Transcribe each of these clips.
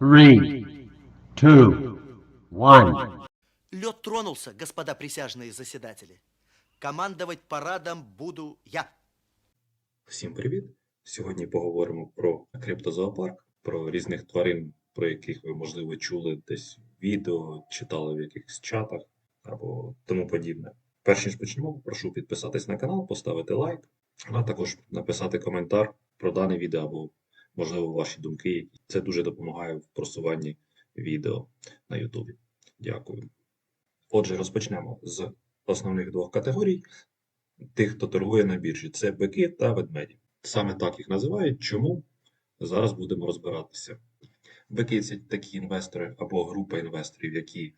Three, two, one. Лед тронулся, господа присяжные заседатели. Командовать парадом буду я. Всім привіт! Сьогодні поговоримо про криптозоопарк, про різних тварин, про яких ви, можливо, чули десь в відео, читали в якихось чатах або тому подібне. Перш ніж почнемо, прошу підписатись на канал, поставити лайк, а також написати коментар про дане відео або, можливо, ваші думки. Це дуже допомагає в просуванні відео на Ютубі. Дякую. Отже, розпочнемо з основних двох категорій тих, хто торгує на біржі, це бики та ведмеді. Саме так їх називають. Чому? Зараз будемо розбиратися. Бики це такі інвестори або група інвесторів, які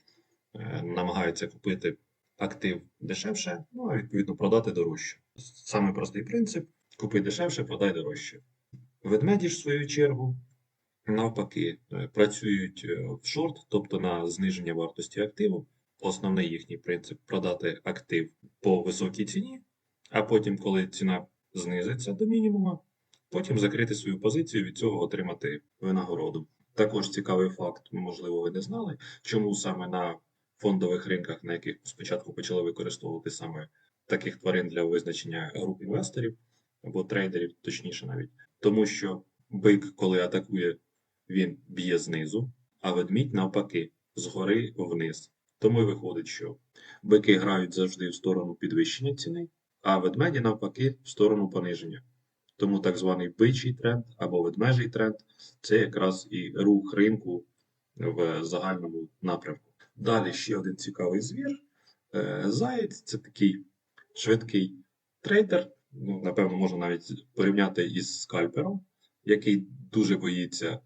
е, намагаються купити актив дешевше, ну а відповідно продати дорожче. Саме простий принцип: купи дешевше, продай дорожче. Ведмеді ж, в свою чергу, навпаки, е, працюють е, в шорт, тобто на зниження вартості активу. Основний їхній принцип продати актив по високій ціні, а потім, коли ціна знизиться до мінімума, потім закрити свою позицію, від цього отримати винагороду. Також цікавий факт, можливо, ви не знали, чому саме на фондових ринках, на яких спочатку почали використовувати саме таких тварин для визначення груп інвесторів або трейдерів, точніше навіть, тому що бик, коли атакує, він б'є знизу, а ведмідь навпаки, згори вниз. Тому й виходить, що бики грають завжди в сторону підвищення ціни, а ведмеді навпаки в сторону пониження. Тому так званий бичий тренд або ведмежий тренд це якраз і рух ринку в загальному напрямку. Далі ще один цікавий звір. Е, Заєць це такий швидкий трейдер, ну, напевно, можна навіть порівняти із скальпером, який дуже боїться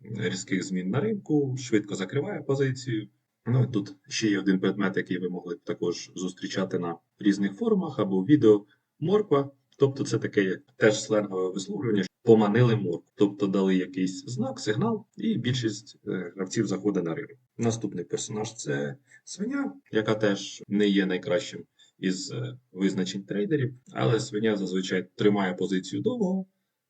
різких змін на ринку, швидко закриває позицію. Ну і тут ще є один предмет, який ви могли також зустрічати на різних форумах або відео морква. Тобто це таке теж сленгове висловлювання, що поманили моркву, тобто дали якийсь знак, сигнал, і більшість е, гравців заходить на ринок. Наступний персонаж це свиня, яка теж не є найкращим із е, визначень трейдерів, але свиня зазвичай тримає позицію довго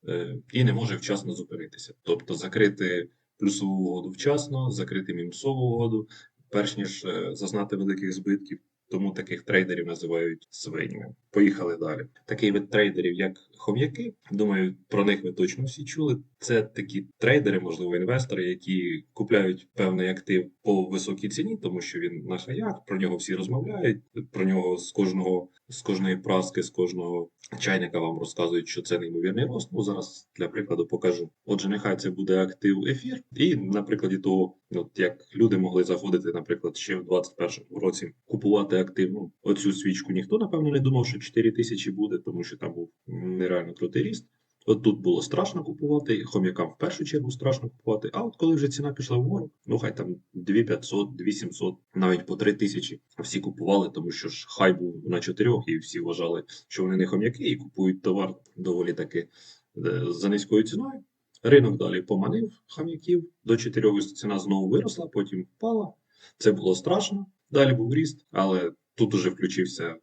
е, і не може вчасно зупинитися. Тобто закрити плюсову угоду вчасно, закрити мінусову угоду, перш ніж е, зазнати великих збитків. Тому таких трейдерів називають свинями. Поїхали далі. Такий вид трейдерів, як хом'яки, думаю, про них ви точно всі чули. Це такі трейдери, можливо, інвестори, які купляють певний актив по високій ціні, тому що він на хаях, про нього всі розмовляють. Про нього з кожного з кожної праски, з кожного чайника вам розказують, що це неймовірний рост. Ну зараз для прикладу покажу. Отже, нехай це буде актив ефір, і на прикладі того, от як люди могли заходити, наприклад, ще в 2021 році купувати активну оцю свічку. Ніхто напевно не думав, що 4 тисячі буде, тому що там був нереально крутий ріст. От тут було страшно купувати, хом'якам в першу чергу страшно купувати. А от коли вже ціна пішла вгору, ну хай там 2500, 2700, навіть по 3000 всі купували, тому що ж хай був на 4 і всі вважали, що вони не хом'яки і купують товар доволі таки е, за низькою ціною. Ринок далі поманив хам'яків, до 4 ціна знову виросла, потім впала. Це було страшно. Далі був ріст, але тут уже включився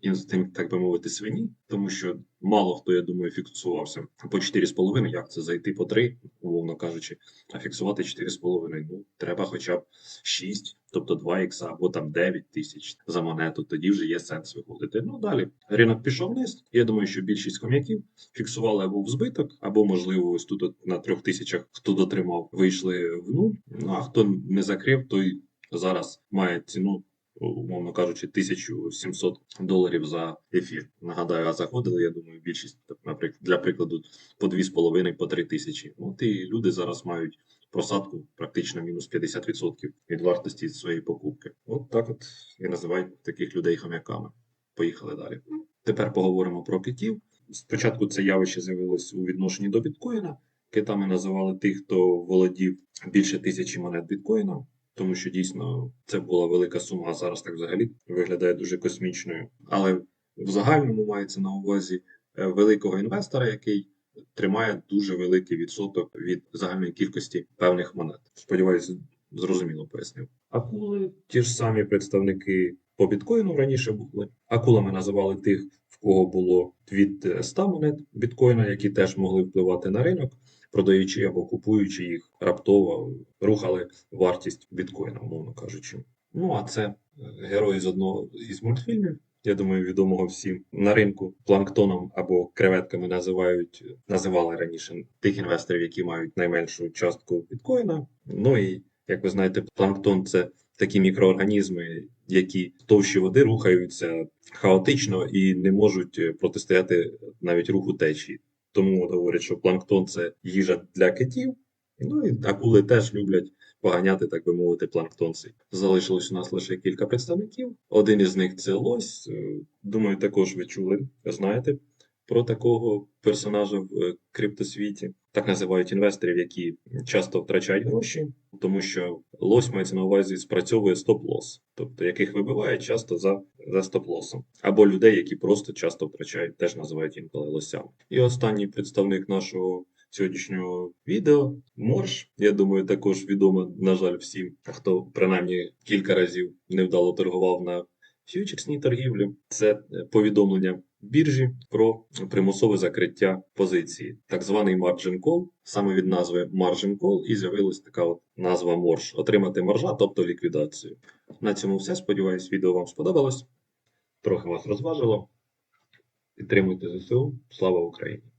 інстинкт, так би мовити, свині, тому що мало хто, я думаю, фіксувався по 4,5, як це зайти по 3, умовно кажучи, а фіксувати 4,5. Ну, треба хоча б 6, тобто 2 ікса або там 9 тисяч за монету, тоді вже є сенс виходити. Ну далі ринок пішов вниз. Я думаю, що більшість ком'яків фіксували або в збиток, або, можливо, ось тут на трьох тисячах, хто дотримав, вийшли в нуль. Ну а хто не закрив, той зараз має ціну умовно кажучи, 1700 доларів за ефір. Нагадаю, а заходили, я думаю, більшість, наприклад, для прикладу, по 2,5 по 3 тисячі. От і люди зараз мають просадку практично мінус 50% від вартості своєї покупки. От так от і називають таких людей хом'яками. Поїхали далі. Тепер поговоримо про китів. Спочатку це явище з'явилось у відношенні до біткоїна. Китами називали тих, хто володів більше тисячі монет біткоїна тому що дійсно це була велика сума, а зараз так взагалі виглядає дуже космічною. Але в загальному мається на увазі е, великого інвестора, який тримає дуже великий відсоток від загальної кількості певних монет. Сподіваюся, зрозуміло пояснив. Акули ті ж самі представники по біткоїну раніше були. Акулами називали тих, в кого було від 100 монет біткоїна, які теж могли впливати на ринок. Продаючи або купуючи їх раптово, рухали вартість біткоїна, умовно кажучи. Ну а це е, герої з одного із мультфільмів. Я думаю, відомого всім на ринку планктоном або креветками називають називали раніше тих інвесторів, які мають найменшу частку біткоїна. Ну і як ви знаєте, планктон це такі мікроорганізми, які товщі води рухаються хаотично і не можуть е, протистояти навіть руху течії. Тому говорять, що планктон це їжа для китів. Ну і акули теж люблять поганяти, так би мовити, планктонці. Залишилось у нас лише кілька представників. Один із них це лось. Е, Думаю, також ви чули, знаєте про такого персонажа в е, криптосвіті. Так називають інвесторів, які часто втрачають гроші, тому що лось мається на увазі спрацьовує стоп-лос, тобто яких вибиває часто за, за стоп-лосом. Або людей, які просто часто втрачають, теж називають інколи лосями. І останній представник нашого сьогоднішнього відео Морж. Я думаю, також відомо, на жаль, всім, хто принаймні кілька разів невдало торгував на фьючерсній торгівлі. Це е, повідомлення біржі про примусове закриття позиції, так званий margin call, саме від назви margin call, і з'явилась така от назва морж. Отримати маржа, тобто ліквідацію. На цьому все. Сподіваюсь, відео вам сподобалось. Трохи вас розважило. Підтримуйте ЗСУ. Слава Україні!